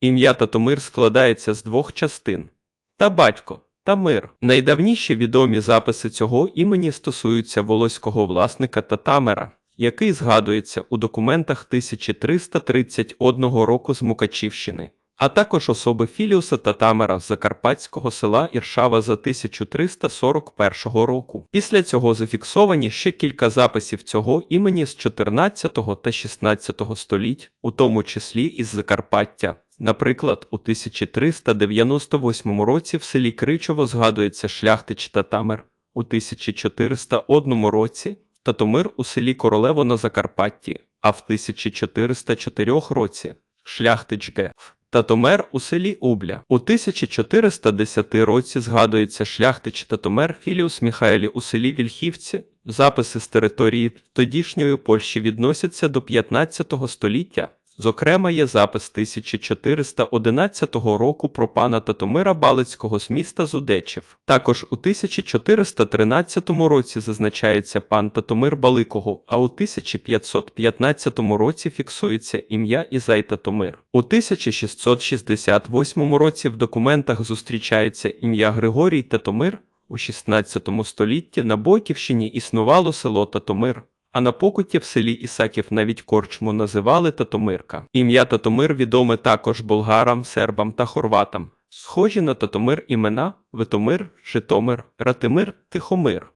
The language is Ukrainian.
Ім'я Татомир складається з двох частин. Та батько та мир. Найдавніші відомі записи цього імені стосуються волоського власника Татамера, який згадується у документах 1331 року з Мукачівщини, а також особи Філіуса Татамера з закарпатського села Іршава за 1341 року. Після цього зафіксовані ще кілька записів цього імені з 14 та 16 століть, у тому числі із Закарпаття. Наприклад, у 1398 році в селі Кричово згадується шляхтич Татамер, у 1401 році Татомир у селі Королево на Закарпатті, а в 1404 році шляхтич Г. Татомер у селі Убля. У 1410 році згадується шляхтич Татомер Філіус Міхаелі у селі Вільхівці. Записи з території тодішньої Польщі відносяться до 15 століття. Зокрема, є запис 1411 року про пана Татомира Балицького з міста Зудечів. Також у 1413 році зазначається пан Татомир Баликого, а у 1515 році фіксується ім'я Ізай Татомир. У 1668 році в документах зустрічається ім'я Григорій Татомир. У 16 столітті на Бойківщині існувало село Татомир. А на покуті в селі Ісаків навіть корчму називали Татомирка. Ім'я Татомир відоме також болгарам, сербам та хорватам. Схожі на Татомир імена Витомир, Житомир, Ратимир, Тихомир.